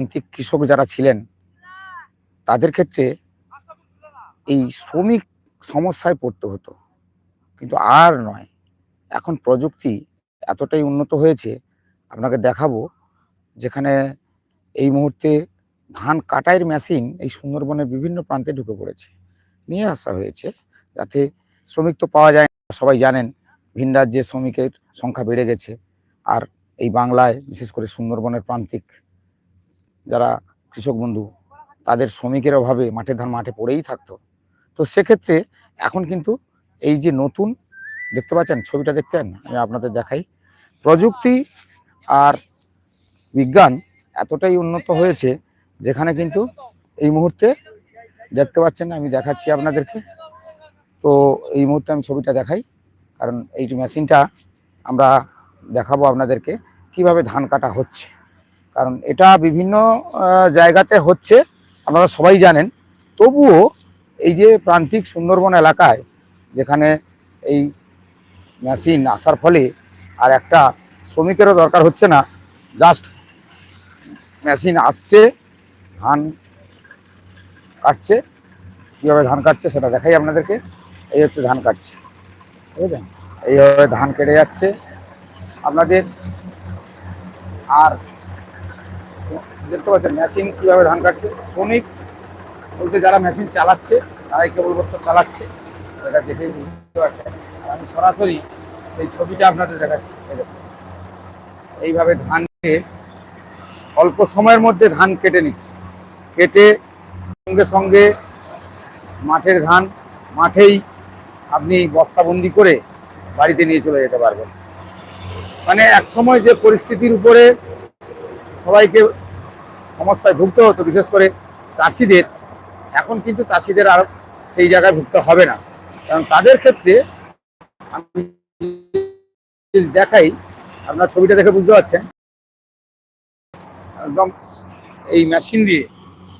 প্রান্তিক কৃষক যারা ছিলেন, তাদের ক্ষেত্রে এই শ্রমিক সমস্যায় পড়তে হতো। কিন্তু আর নয়, এখন প্রযুক্তি এতটাই উন্নত হয়েছে, আপনাকে দেখাবো যেখানে এই মুহূর্তে ধান কাটাইয়ের মেশিন এই সুন্দরবনের বিভিন্ন প্রান্তে ঢুকে পড়েছে। নিয়ে আসা হয়েছে, যাতে শ্রমিক তো পাওয়া যায় সবাই জানেন ভিন রাজ্যে শ্রমিকের সংখ্যা বেড়ে গেছে। আর এই বাংলায়, বিশেষ করে সুন্দরবনের প্রান্তিক যারা কৃষক বন্ধু, তাদের শ্রমিকের অভাবে মাঠের ধান মাঠে পড়েই থাকতো। তো সেক্ষেত্রে এখন কিন্তু এই যে নতুন দেখতে পাচ্ছেন, ছবিটা দেখছেন আমি আপনাদের দেখাই। প্রযুক্তি আর বিজ্ঞান এতটাই উন্নত হয়েছে, যেখানে কিন্তু এই মুহূর্তে দেখতে পাচ্ছেন আমি দেখাচ্ছি আপনাদেরকে। তো এই মুহূর্তে আমি ছবিটা দেখাই, কারণ এই মেশিনটা আমরা দেখাবো আপনাদেরকে, কীভাবে ধান কাটা হচ্ছে। কারণ এটা বিভিন্ন জায়গাতে হচ্ছে আপনারা সবাই জানেন। তবুও এই যে প্রান্তিক সুন্দরবন এলাকায় যেখানে এই মেশিন আসার ফলে আর একটা শ্রমিকেরও দরকার হচ্ছে না জাস্ট মেশিন আসছে ধান কাটছে। কীভাবে ধান কাটছে সেটা দেখাই আপনাদেরকে। এই হচ্ছে ধান কাটছে। বুঝলেন? এইভাবে ধান কেটে যাচ্ছে। আপনাদের আর দেখতে পাচ্ছেন মেশিন কীভাবে ধান কাটছে। শ্রমিক বলতে যারা মেশিন চালাচ্ছে, তারাই কেবলমাত্র চালাচ্ছে। এটা দেখেই বুঝতে পারছেন। আর আমি সরাসরি সেই ছবিটা আপনাদের দেখাচ্ছি। এইভাবে ধানকে অল্প সময়ের মধ্যে ধান কেটে নিচ্ছে। কেটে সঙ্গে সঙ্গে মাঠের ধান মাঠেই আপনি বস্তাবন্দি করে বাড়িতে নিয়ে চলে যেতে পারবেন। মানে এক সময় যে পরিস্থিতির উপরে সবাইকে সমস্যায় ভুগতে হতো, বিশেষ করে চাষিদের। এখন কিন্তু চাষিদের আর সেই জায়গায় ভুগতে হবে না। কারণ তাদের ক্ষেত্রে আমি দেখাই, আপনার ছবিটা দেখে বুঝতে পারছেন। একদম এই মেশিন দিয়ে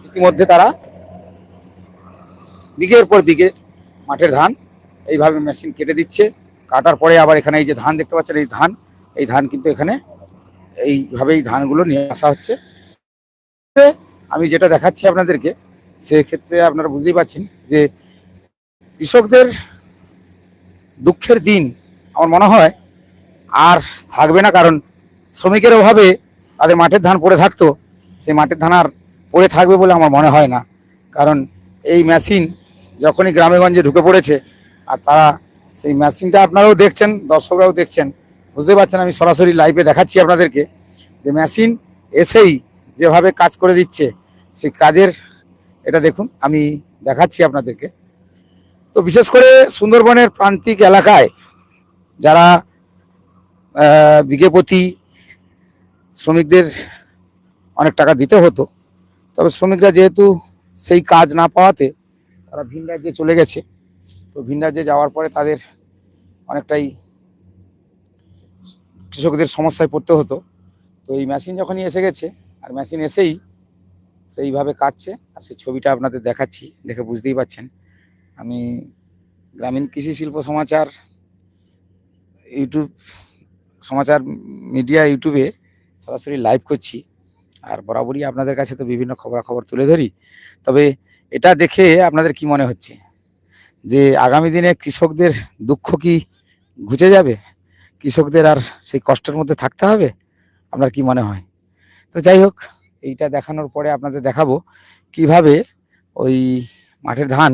ইতিমধ্যে তারা বিঘের পর বিঘে মাঠের ধান এইভাবে মেশিন কেটে দিচ্ছে। কাটার পরে আবার এখানে এই যে ধান দেখতে পাচ্ছেন, এই ধান এই ধান কিন্তু এখানে এইভাবেই ধানগুলো নিয়ে আসা হচ্ছে। আমি যেটা দেখাচ্ছি আপনাদেরকে, সেক্ষেত্রে আপনারা বুঝতেই পারছেন যে কৃষকদের দুঃখের দিন আমার মনে হয় আর থাকবে না, কারণ শ্রমিকের অভাবে তাদের মাঠের ধান পড়ে থাকতো, সেই মাঠের ধান আর পড়ে থাকবে বলে আমার মনে হয় না। কারণ এই মেশিন যখনই গ্রামেগঞ্জে ঢুকে পড়েছে, আর তারা সেই মেশিনটা আপনারাও দেখছেন, দর্শকরাও দেখছেন, বুঝতে পারছেন আমি সরাসরি লাইভে দেখাচ্ছি আপনাদেরকে যে মেশিন এসেই যেভাবে কাজ করে দিচ্ছে সেই কাজের এটা দেখুন আমি দেখাচ্ছি আপনাদেরকে। তো বিশেষ করে সুন্দরবনের প্রান্তিক এলাকায় যারা আহ, বিঘে প্রতি শ্রমিকদের অনেক টাকা দিতে হতো তবে শ্রমিকরা যেহেতু সেই কাজ না পাওয়াতে তারা ভিন রাজ্যে চলে গেছে। তো ভিন রাজ্যে যাওয়ার পরে তাদের অনেকটাই কৃষকদের সমস্যায় পড়তে হতো। তো এই মেশিন যখনই এসে গেছে আর মেশিন এসেই সেইভাবে কাটছে। আর সেই ছবিটা আপনাদের দেখাচ্ছি, দেখে বুঝতেই পাচ্ছেন আমি গ্রামীণ কৃষি শিল্প সমাচার ইউটিউব, সমাচার মিডিয়া ইউটিউবে সরাসরি লাইভ করছি। আর বরাবরই আপনাদের কাছে তো বিভিন্ন খবরাখবর তুলে ধরি। তবে এটা দেখে আপনাদের কি মনে হচ্ছে? যে আগামী দিনে কৃষকদের দুঃখ কি ঘুচে যাবে? কৃষকদের আর সেই কষ্টের মধ্যে থাকতে হবে? আপনার কি মনে হয়? তো যাই হোক, এইটা দেখানোর পরে আপনাদের দেখাবো কীভাবে ওই মাঠের ধান,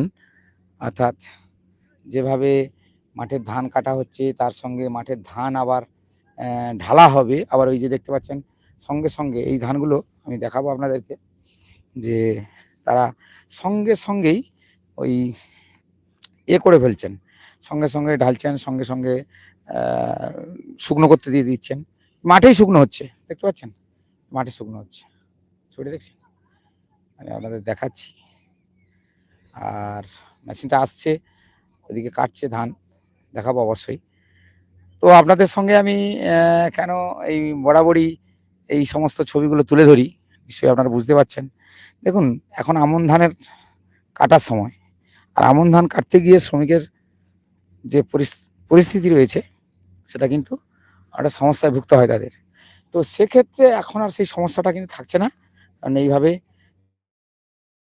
অর্থাৎ যেভাবে মাঠের ধান কাটা হচ্ছে, তার সঙ্গে মাঠের ধান আবার ঢালা হবে। আবার ওই যে দেখতে পাচ্ছেন, সঙ্গে সঙ্গে এই ধানগুলো আমি দেখাবো আপনাদেরকে, যে তারা সঙ্গে সঙ্গেই ওই এ করে ফেলছেন। সঙ্গে সঙ্গে ঢালছেন, সঙ্গে সঙ্গে শুকনো করতে দিয়ে দিচ্ছেন। মাঠেই শুকনো হচ্ছে, দেখতে পাচ্ছেন? মাঠে শুকনো হচ্ছে। ছবিটা দেখছেন? আমি আপনাদের দেখাচ্ছি। আর মেশিনটা আসছে, ওদিকে কাটছে ধান, দেখাবো অবশ্যই। তো আপনাদের সঙ্গে আমি কেন এই বরাবরই এই সমস্ত ছবিগুলো তুলে ধরি? নিশ্চয়ই আপনারা বুঝতে পারছেন। দেখুন, এখন আমন ধানের কাটার সময়, আর আমন ধান কাটতে গিয়ে শ্রমিকের যে পরিস্থিতি রয়েছে, সেটা কিন্তু একটা সমস্যায় ভুগতে হয় তাদের। তো সেক্ষেত্রে এখন আর সেই সমস্যাটা কিন্তু থাকছে না। কারণ এইভাবে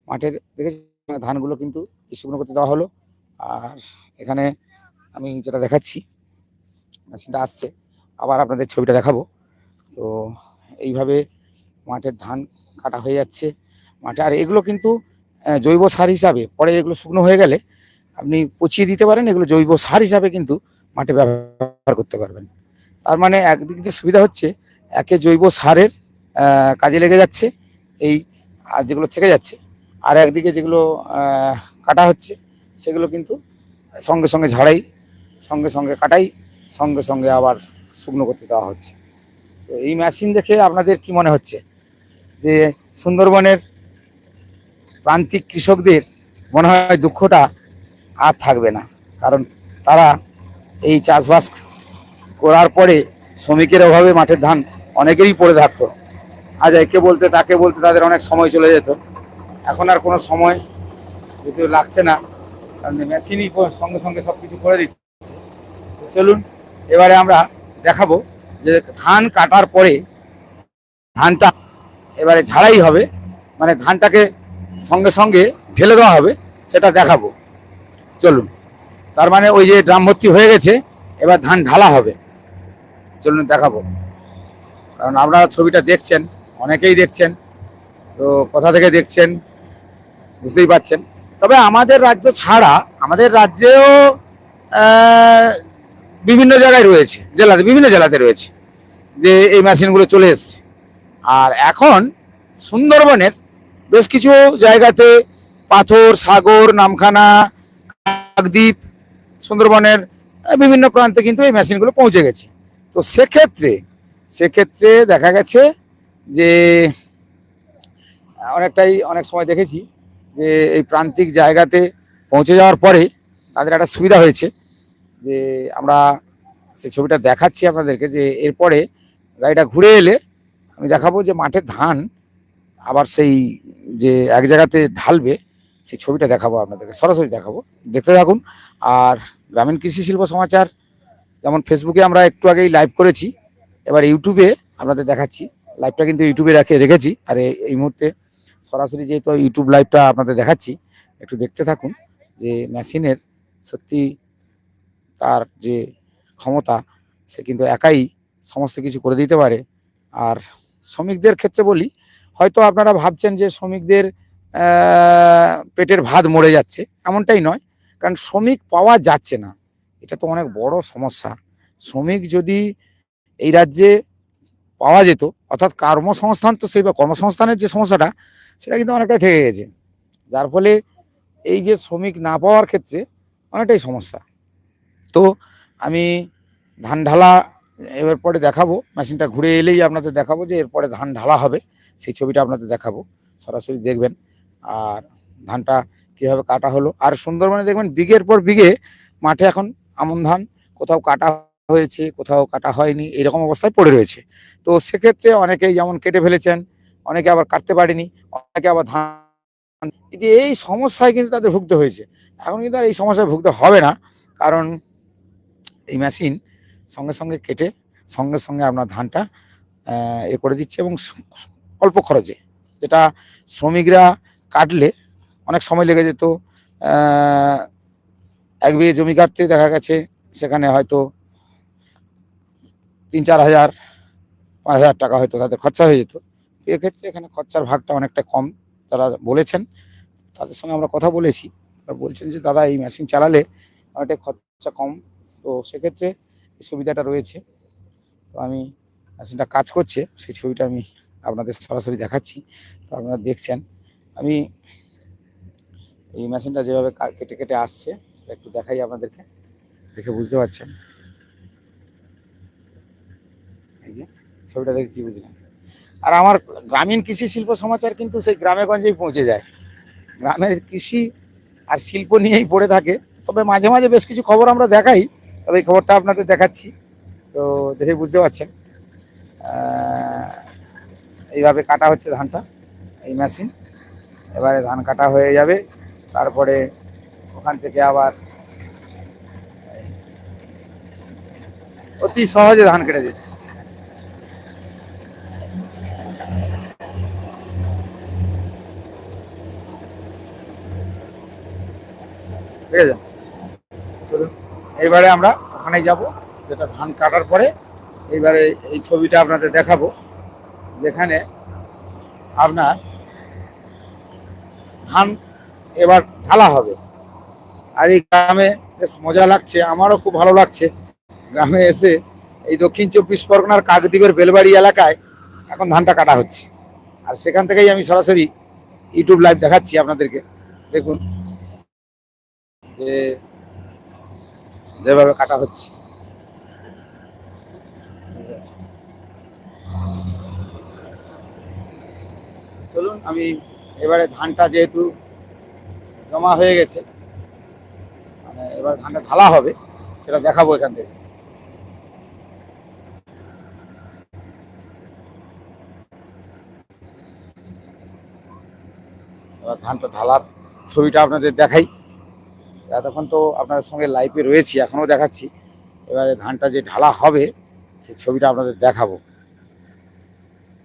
মাঠে দেখেছি ধানগুলো কিন্তু শুকনো করতে দেওয়া হলো। আর এখানে আমি যেটা দেখাচ্ছি, মেশিনটা আসছে, আবার আপনাদের ছবিটা দেখাবো। তো এইভাবে মাঠের ধান কাটা হয়ে যাচ্ছে। মাঠে আর এগুলো কিন্তু জৈব সার হিসাবে, পরে এগুলো শুকনো হয়ে গেলে আপনি পচিয়ে দিতে পারেন, এগুলো জৈব সার হিসাবে কিন্তু মাঠে ব্যবহার করতে পারবেন। তার মানে একদিক দিয়ে সুবিধা হচ্ছে একে জৈব সারের কাজে লেগে যাচ্ছে, এই যেগুলো থেকে যাচ্ছে। আর একদিকে যেগুলো কাটা হচ্ছে, সেগুলো কিন্তু সঙ্গে সঙ্গে ঝাড়াই, সঙ্গে সঙ্গে কাটাই, সঙ্গে সঙ্গে আবার শুকনো করতে দেওয়া হচ্ছে। তো এই মেশিন দেখে আপনাদের কি মনে হচ্ছে? যে সুন্দরবনের প্রান্তিক কৃষকদের মনে হয় দুঃখটা আর থাকবে না। কারণ তারা এই চাষবাস করার পরে শ্রমিকের অভাবে মাঠের ধান অনেকেরই পড়ে থাকতো। আজ একে বলতে, তাকে বলতে তাদের অনেক সময় চলে যেত। এখন আর কোনো সময় যদিও লাগছে না, কারণ মেশিনই সঙ্গে সঙ্গে সব কিছু করে দিচ্ছে। চলুন, এবারে আমরা দেখাবো যে ধান কাটার পরে ধানটা এবারে ঝাড়াই হবে মানে ধানটাকে সঙ্গে সঙ্গে ঢেলে দেওয়া হবে, সেটা দেখাবো। চলুন, তার মানে ওই যে ড্রাম ভর্তি হয়ে গেছে, এবার ধান ঢালা হবে। চলুন দেখাবো। কারণ আপনারা ছবিটা দেখছেন, অনেকেই দেখছেন, তো কোথা থেকে দেখছেন বুঝতেই পাচ্ছেন তবে আমাদের রাজ্য ছাড়া, আমাদের রাজ্যেও বিভিন্ন জায়গায় রয়েছে, জেলাতে, বিভিন্ন জেলাতে রয়েছে, যে এই মেশিনগুলো চলে এসছে। আর এখন সুন্দরবনের বেশ কিছু জায়গাতে পাথর, সাগর, নামখানা, কাকদ্বীপ, সুন্দরবনের বিভিন্ন প্রান্তে কিন্তু এই মেশিনগুলো পৌঁছে গেছে। তো সেক্ষেত্রে সেক্ষেত্রে দেখা গেছে যে, অনেকটাই অনেক সময় দেখেছি যে, এই প্রান্তিক জায়গাতে পৌঁছে যাওয়ার পরে তাদের একটা সুবিধা হয়েছে যে, আমরা সেই ছবিটা দেখাচ্ছি আপনাদেরকে যে, এরপরে গাড়িটা ঘুরে এলে আমি দেখাবো যে মাঠের ধান আবার সেই যে এক জায়গাতে ঢালবে, সেই ছবিটা দেখাবো আপনাদেরকে, সরাসরি দেখাবো। দেখতে থাকুন। আর গ্রামীণ কৃষি শিল্প সমাচার যেমন ফেসবুকে আমরা একটু আগেই লাইভ করেছি এবার ইউটিউবে আপনাদের দেখাচ্ছি। লাইভটা কিন্তু ইউটিউবে রেখে, রেখেছি। আর এই- মুহূর্তে সরাসরি যেহেতু ইউটিউব লাইভটা আপনাদের দেখাচ্ছি, একটু দেখতে থাকুন যে মেশিনের সত্যি তার যে ক্ষমতা, সে কিন্তু একাই সমস্ত কিছু করে দিতে পারে। আর শ্রমিকদের ক্ষেত্রে বলি, হয়তো আপনারা ভাবছেন যে শ্রমিকদের পেটের ভাত মরে যাচ্ছে, এমনটাই নয়। কারণ শ্রমিক পাওয়া যাচ্ছে না। এটা তো অনেক বড় সমস্যা। শ্রমিক যদি এই রাজ্যে পাওয়া যেত, অর্থাৎ কর্মসংস্থান তো সেই বা কর্মসংস্থানের যে সমস্যাটা, সেটা কিন্তু অনেকটাই থেকে গেছে। যার ফলে এই যে শ্রমিক না পাওয়ার ক্ষেত্রে অনেকটাই সমস্যা। তো আমি ধান ঢালা এবার পরে দেখাবো, মেশিনটা ঘুরে এলেই আপনাদের দেখাবো যে এরপরে ধান ঢালা হবে, সেই ছবিটা আপনাদের দেখাবো, সরাসরি দেখবেন। আর ধানটা কীভাবে কাটা হলো। আর সুন্দরবনে দেখবেন বিঘের পর বিঘে মাঠে এখন আমন ধান, কোথাও কাটা হয়েছে, কোথাও কাটা হয়নি, এরকম অবস্থায় পড়ে রয়েছে। তো সেক্ষেত্রে অনেকেই যেমন কেটে ফেলেছেন, অনেকে আবার কাটতে পারেনি, অনেকে আবার ধান যে এই সমস্যায় কিন্তু তাদের ভুগতে হয়েছে। এখন কিন্তু আর এই সমস্যায় ভুগতে হবে না, কারণ এই মেশিন সঙ্গে সঙ্গে কেটে, সঙ্গে সঙ্গে আপনার ধানটা এ করে দিচ্ছে এবং অল্প খরচে। যেটা শ্রমিকরা কাটলে অনেক সময় লেগে যেত এক বিঘে জমি কাটতে দেখা গেছে, সেখানে হয়তো তিন চার হাজার, পাঁচ হাজার টাকা হয়তো তাদের খরচা হয়ে যেত। এক্ষেত্রে এখানে খরচার ভাগটা অনেকটা কম তারা বলেছেন। তাদের সঙ্গে আমরা কথা বলেছি। তারা বলছেন যে, দাদা, এই মেশিন চালালে অনেকটাই খরচা কম। তো সেক্ষেত্রে সুবিধাটা রয়েছে। তো আমি মেশিনটা কাজ করছে, সেই ছবিটা আমি আপনাদের সরাসরি দেখাচ্ছি। তো আপনারা দেখছেন, আমি এই মেশিনটা যেভাবে কেটে কেটে আসছে, সেটা একটু দেখাই আপনাদেরকে। দেখে বুঝতে পারছেন এই যে ছবিটা দেখে কি বুঝলেন? আর আমার গ্রামীণ কৃষি শিল্প সমাচার কিন্তু সেই গ্রামে গঞ্জেই পৌঁছে যায়। গ্রামের কৃষি আর শিল্প নিয়েই পড়ে থাকে। তবে মাঝে মাঝে বেশ কিছু খবর আমরা দেখাই, তবে এই খবরটা আপনাদের দেখাচ্ছি। তো দেখে বুঝতে পারছেন। এইভাবে কাটা হচ্ছে ধানটা, এই মেশিন। এবারে ধান কাটা হয়ে যাবে। তারপরে ওখান থেকে আবার অতি সহজে ধান কেটে দিচ্ছে ঠিক আছে চলুন এইবারে আমরা ওখানে যাব, যেটা ধান কাটার পরে। এইবারে এই ছবিটা আপনাদের দেখাবো, যেখানে আপনার ধান এবার ঢালা হবে। আর এই গ্রামে বেশ মজা লাগছে, আমারও খুব ভালো লাগছে। গ্রামে এসে এই দক্ষিণ চব্বিশ পরগনার কাকদ্বীপের বেলবাড়ি এলাকায় এখন ধানটা কাটা হচ্ছে। আর সেখান থেকেই আমি সরাসরি ইউটিউব লাইভ দেখাচ্ছি আপনাদেরকে। দেখুন, যে যেভাবে কাটা হচ্ছে। চলুন, আমি এবারে ধানটা যেহেতু জমা হয়ে গেছে মানে এবার ধানটা ঢালা হবে, সেটা দেখাবো এখান থেকে। ধানটা ঢালার ছবিটা আপনাদের দেখাই। এতক্ষণ তো আপনাদের সঙ্গে লাইভে রয়েছি, এখনও দেখাচ্ছি। এবারে ধানটা যে ঢালা হবে সেই ছবিটা আপনাদের দেখাবো।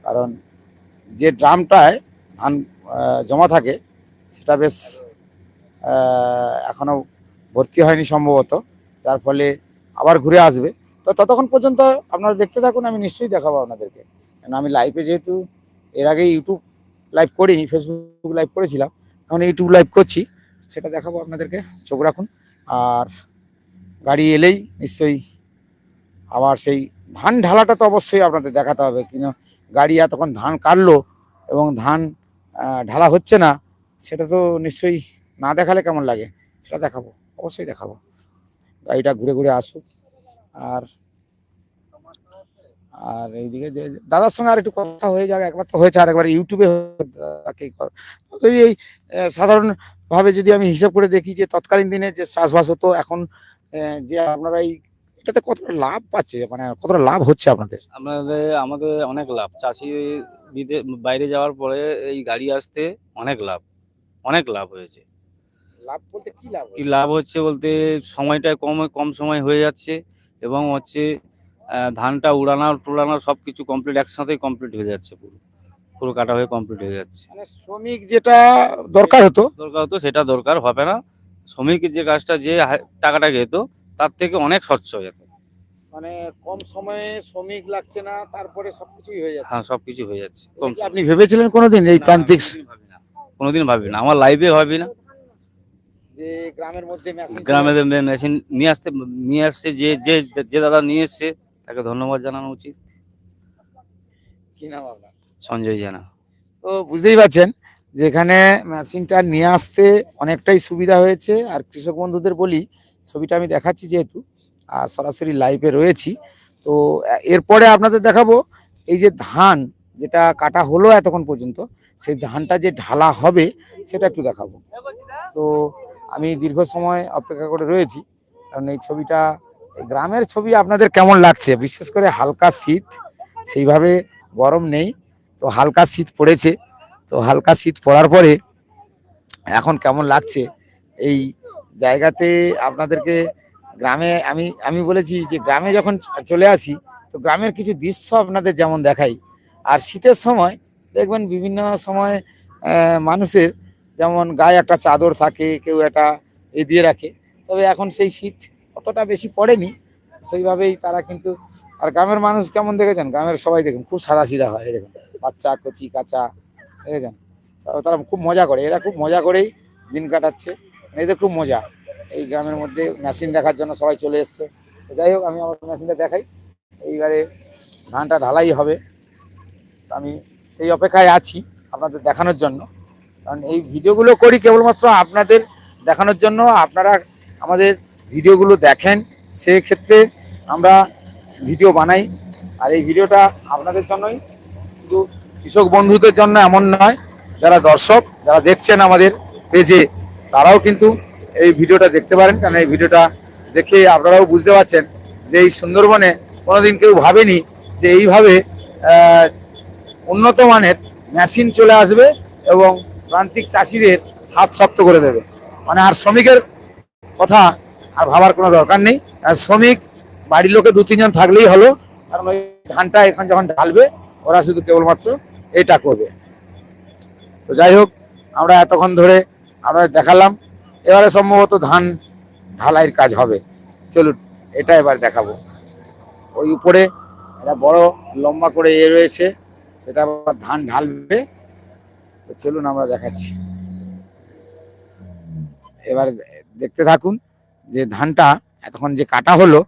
কারণ যে ড্রামটায় ধান জমা থাকে, সেটা বেশ এখনও ভর্তি হয়নি সম্ভবত। যার ফলে আবার ঘুরে আসবে। তো ততক্ষণ পর্যন্ত আপনারা দেখতে থাকুন, আমি নিশ্চয়ই দেখাবো আপনাদেরকে। কারণ আমি লাইভে যেহেতু, এর আগে ইউটিউব লাইভ করিনি ফেসবুক লাইভ করেছিলাম, এখন ইউটিউব লাইভ করছি। সেটা দেখাবো আপনাদেরকে। চোখ রাখুন। আর গাড়ি এলেই নিশ্চয়ই আবার সেই ধান ঢালাটা তো অবশ্যই আপনাদের দেখাতে হবে। কিন্তু গাড়ি এতক্ষণ ধান কাটলো এবং ধান ঢালা হচ্ছে না, সেটা তো নিশ্চয়ই না দেখালে কেমন লাগে? সেটা দেখাবো। অবশ্যই দেখাবো। গাড়িটা ঘুরে ঘুরে আসুক। আর আর এইদিকে যে দাদার সঙ্গে আর একটু কথা হয়ে যাক। একবার তো হয়েছে আর একবার ইউটিউবে এই সাধারণ ভাবে যদি আমি হিসাব করে দেখি যে তৎকালীন দিনে যে চাষবাস হতো এখন যে আপনারা এই এটাতে কতটা লাভ পাচ্ছে? মানে কতটা লাভ হচ্ছে আপনাদের? আপনাদের আমাদের অনেক লাভ। চাষি বাইরে যাওয়ার পরে এই গাড়ি আসতে অনেক লাভ। অনেক লাভ হয়েছে। লাভ বলতে কি লাভ কি লাভ হচ্ছে বলতে সময়টা কম কম সময় হয়ে যাচ্ছে এবং হচ্ছে ধানটা উড়ানো টুড়ানো সব কিছু কমপ্লিট একসাথেই কমপ্লিট হয়ে যাচ্ছে পুরো। পুরো কাটা হয়ে কমপ্লিট হয়ে যাচ্ছে। মানে শ্রমিক যেটা দরকার হতো? দরকার হতো সেটা দরকার হবে না। শ্রমিকের যে কাজটা যে টাকাটা যেত তার থেকে অনেক স্বচ্ছ হয়ে যেত। মানে কম সময়ে শ্রমিক লাগছে না তারপরে সবকিছুই হয়ে যাচ্ছে। হ্যাঁ সবকিছু হয়ে যাচ্ছে আপনি ভেবেছিলেন কোনোদিন এই প্রান্তিক কোনোদিন ভাবি না। আমার লাইফে ভাবি না। যে গ্রামের মধ্যে মেশিন গ্রামে মেশিন নিয়ে আসতে নিয়ে আসছে যে যে যে দাদা নিয়ে এসছে তাকে ধন্যবাদ জানানো উচিত। কি নাম আপনার? সঞ্জয় জানা। তো বুঝতেই পারছেন যে এখানে মেশিনটা নিয়ে আসতে অনেকটাই সুবিধা হয়েছে। আর কৃষক বন্ধুদের বলি, ছবিটা আমি দেখাচ্ছি যেহেতু, আর সরাসরি লাইভে রয়েছি। তো এরপরে আপনাদের দেখাবো, এই যে ধান, যেটা কাটা হলো এতক্ষণ পর্যন্ত, সেই ধানটা যে ঢালা হবে, সেটা একটু দেখাবো। তো আমি দীর্ঘ সময় অপেক্ষা করে রয়েছি, কারণ এই ছবিটা গ্রামের ছবি আপনাদের কেমন লাগছে? বিশেষ করে হালকা শীত, সেইভাবে গরম নেই। তো হালকা শীত পড়েছে। তো হালকা শীত পড়ার পরে এখন কেমন লাগছে? এই জায়গাতে আপনাদেরকে গ্রামে আমি আমি বলেছি যে গ্রামে যখন চলে আসি, তো গ্রামের কিছু দৃশ্য আপনাদের যেমন দেখাই। আর শীতের সময় দেখবেন বিভিন্ন সময় মানুষের যেমন গায়ে একটা চাদর থাকে, কেউ একটা এ দিয়ে রাখে। তবে এখন সেই শীত অতটা বেশি পড়েনি। সেইভাবেই তারা কিন্তু, আর গ্রামের মানুষ কেমন দেখেছেন? গ্রামের সবাই দেখুন, খুব সাদা সিধা হয় দেখুন। বাচ্চা, কচি, কাঁচা, দেখেছেন? তারা- খুব মজা করে, এরা খুব মজা করেই দিন কাটাচ্ছে। এদের খুব মজা। এই গ্রামের মধ্যে মেশিন দেখার জন্য সবাই চলে এসছে। যাই হোক, আমি আমার মেশিনটা দেখাই। এইবারে ধানটা ঢালাই হবে। আমি সেই অপেক্ষায় আছি আপনাদের দেখানোর জন্য। কারণ এই ভিডিওগুলো করি কেবলমাত্র আপনাদের দেখানোর জন্য। আপনারা আমাদের ভিডিওগুলো দেখেন, সেক্ষেত্রে আমরা ভিডিও বানাই। আর এই ভিডিওটা আপনাদের জন্যই শুধু কৃষক বন্ধুদের জন্য এমন নয়, যারা দর্শক, যারা দেখছেন আমাদের পেজে, তারাও কিন্তু এই ভিডিওটা দেখতে পারেন, কারণ এই ভিডিওটা দেখে আপনারাও বুঝতে পারছেন যে এই সুন্দরবনে কোনোদিন কেউ ভাবেনি যে এইভাবে উন্নত মানের মেশিন চলে আসবে এবং প্রান্তিক চাষিদের হাত শক্ত করে দেবে। মানে আর শ্রমিকের কথা আর ভাবার কোনো দরকার নেই। শ্রমিক, বাড়ির লোকে দু তিনজন থাকলেই হলো, কারণ ওই ধানটা এখন যখন ঢালবে ওরা শুধু কেবলমাত্র এটা করবে। তো যাই হোক, আমরা এতক্ষণ ধরে আমরা দেখালাম। এবারে সম্ভবত ধান ঢালাইয়ের কাজ হবে। চলুন, এটা এবার দেখাবো। ওই উপরে একটা বড় লম্বা করে এ রয়েছে, সেটা আবার ধান ঢালবে। তো চলুন আমরা দেখাচ্ছি। এবার দেখতে থাকুন যে ধানটা এতক্ষণ যে কাটা হলো,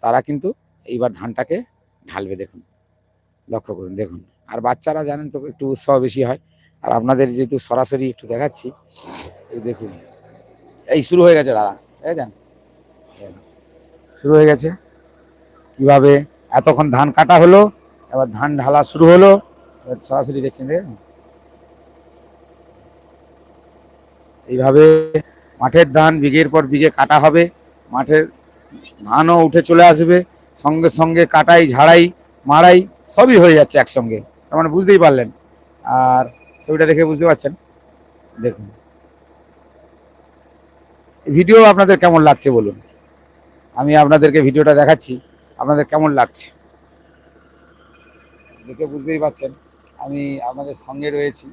তারা কিন্তু এইবার ধানটাকে ঢালবে, দেখুন। লক্ষ্য করুন, দেখুন। আর বাচ্চারা জানেন তো একটু উৎসাহ বেশি হয়। আর আপনাদের যেহেতু সরাসরি একটু দেখাচ্ছি দেখুন। এই শুরু হয়ে গেছে, দাদা। দেখেছেন শুরু হয়ে গেছে। কীভাবে? এতক্ষণ ধান কাটা হলো, এবার ধান ঢালা শুরু হলো। এবার সরাসরি দেখছেন দেখেছেন এইভাবে মাঠের ধান বিঘের পর বিঘে কাটা হবে। মাঠের ধানও উঠে চলে আসবে। সঙ্গে সঙ্গে কাটাই, ঝাড়াই, মারাই। সবই হয়ে যাচ্ছে একসঙ্গে। তার মানে বুঝতেই পারলেন। আর ছবিটা দেখে বুঝতে পারছেন। দেখুন। ভিডিও আপনাদের কেমন লাগছে বলুন। আমি আপনাদেরকে ভিডিওটা দেখাচ্ছি। আপনাদের কেমন লাগছে? দেখে বুঝতেই পারছেন। আমি আপনাদের সঙ্গে রয়েছি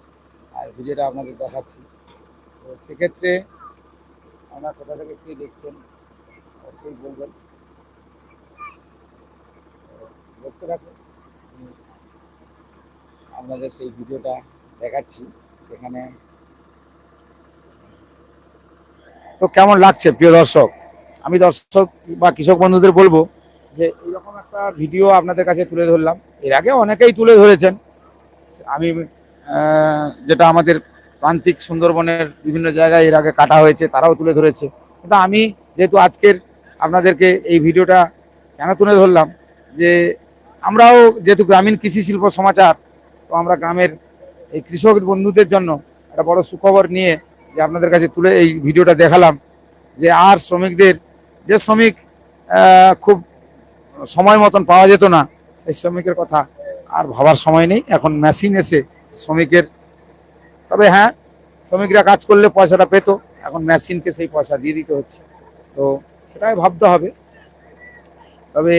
আর ভিডিওটা আপনাদের দেখাচ্ছি। তো সেক্ষেত্রে আপনার কোথা থেকে কি দেখছেন, অবশ্যই বলবেন। দেখতে আমি আপনাদের সেই ভিডিওটা দেখাচ্ছি এখানে। তো কেমন লাগছে প্রিয় দর্শক? আমি দর্শক বা কৃষক বন্ধুদের বলব যে এইরকম একটা ভিডিও আপনাদের কাছে তুলে ধরলাম। এর আগে অনেকেই তুলে ধরেছেন। আমি যেটা আমাদের প্রান্তিক সুন্দরবনের বিভিন্ন জায়গায় এর আগে কাটা হয়েছে, তারাও তুলে ধরেছে। কিন্তু আমি যেহেতু আজকের আপনাদেরকে এই ভিডিওটা কেন তুলে ধরলাম? যে আমরাও যেহেতু গ্রামীণ কৃষি শিল্প সমাচার তো আমরা গ্রামের এই কৃষক বন্ধুদের জন্য একটা বড় সুখবর নিয়ে যে আপনাদের কাছে তুলে এই ভিডিওটা দেখালাম যে আর শ্রমিকদের, যে শ্রমিক খুব সময় মতন পাওয়া যেত না, সেই শ্রমিকের কথা আর ভাবার সময় নেই। এখন মেশিন এসে শ্রমিকের, তবে হ্যাঁ শ্রমিকরা কাজ করলে পয়সাটা পেত, এখন মেশিনকে সেই পয়সা দিয়ে দিতে হচ্ছে। তো সেটাই ভাবতে হবে। তবে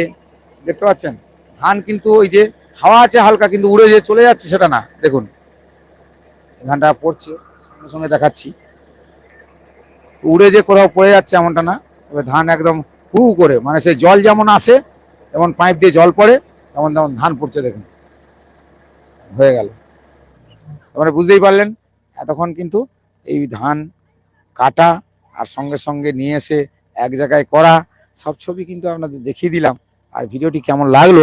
দেখতে পাচ্ছেন, ধান কিন্তু ওই যে হাওয়া আছে হালকা, কিন্তু উড়ে যে চলে যাচ্ছে সেটা না। দেখুন ধানটা পড়ছে, সঙ্গে সঙ্গে দেখাচ্ছি। উড়ে যে কোথাও পড়ে যাচ্ছে এমনটা না, তবে ধান একদম হু করে মানে সেই জল যেমন আসে যেমন পাইপ দিয়ে জল পড়ে, তেমন তেমন ধান পড়ছে, দেখুন। হয়ে গেল। মানে বুঝতেই পারলেন, এতক্ষণ কিন্তু এই ধান কাটা আর সঙ্গে সঙ্গে নিয়ে এসে এক জায়গায় করা, সব ছবি কিন্তু আপনাদের দেখিয়ে দিলাম। আর ভিডিওটি কেমন লাগল,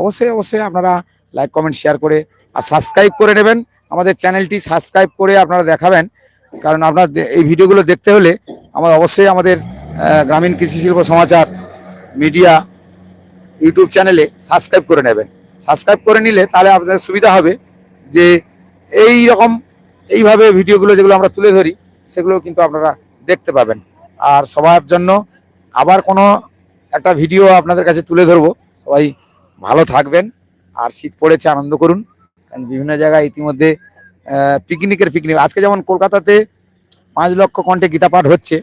অবশ্যই অবশ্যই আপনারা লাইক কমেন্ট শেয়ার করে আর সাবস্ক্রাইব করে নেবেন। আমাদের চ্যানেলটি সাবস্ক্রাইব করে আপনারা দেখাবেন। কারণ আপনার এই ভিডিওগুলো দেখতে হলে আমার অবশ্যই আমাদের গ্রামীণ কৃষি শিল্প সমাচার মিডিয়া ইউটিউব চ্যানেলে সাবস্ক্রাইব করে নেবেন। সাবস্ক্রাইব করে নিলে তাহলে আপনাদের সুবিধা হবে যে এই রকম, এইভাবে ভিডিওগুলো যেগুলো আমরা তুলে ধরি, সেগুলো কিন্তু আপনারা দেখতে পাবেন। আর সবার জন্য আবার কোনো একটা ভিডিও আপনাদের কাছে তুলে ধরবো। সবাই ভালো থাকবেন আর শীত পড়েছে, আনন্দ করুন। কারণ বিভিন্ন জায়গায় ইতিমধ্যে পিকনিকের পিকনিক আজকে যেমন কলকাতাতে পাঁচ লক্ষ কণ্ঠে গীতা পাঠ হচ্ছে,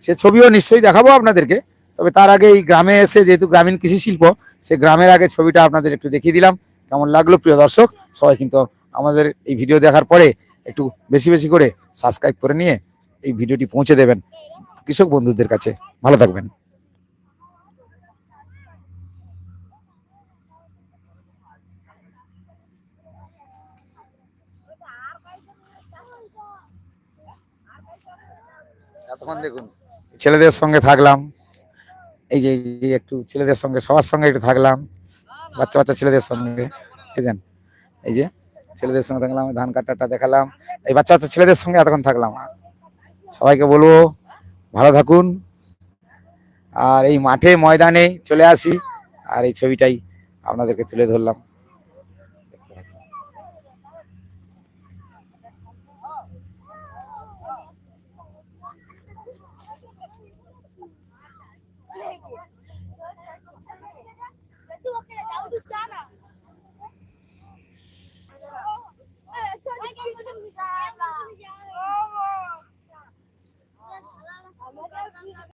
সে ছবিও নিশ্চয়ই দেখাবো আপনাদেরকে। তবে তার আগে এই গ্রামে এসে যেহেতু গ্রামীণ কৃষি শিল্প, সে গ্রামের আগে ছবিটা আপনাদের একটু দেখিয়ে দিলাম। কেমন লাগল প্রিয় দর্শক? সবাই কিন্তু আমাদের এই ভিডিও দেখার পরে একটু বেশি বেশি করে সাবস্ক্রাইব করে নিয়ে এই ভিডিওটি পৌঁছে দেবেন কৃষক বন্ধুদের কাছে। ভালো থাকবেন। এতক্ষণ দেখুন, ছেলেদের সঙ্গে থাকলাম। এই যে এই যে একটু ছেলেদের সঙ্গে, সবার সঙ্গে একটু থাকলাম, বাচ্চা বাচ্চা ছেলেদের সঙ্গে বুঝলেন এই যে ছেলেদের সঙ্গে থাকলাম, ধান কাটাটা দেখালাম, এই বাচ্চা বাচ্চা ছেলেদের সঙ্গে এতক্ষণ থাকলাম। সবাইকে বলব, ভালো থাকুন। আর এই মাঠে ময়দানে চলে আসি, আর এই ছবিটাই আপনাদেরকে তুলে ধরলাম।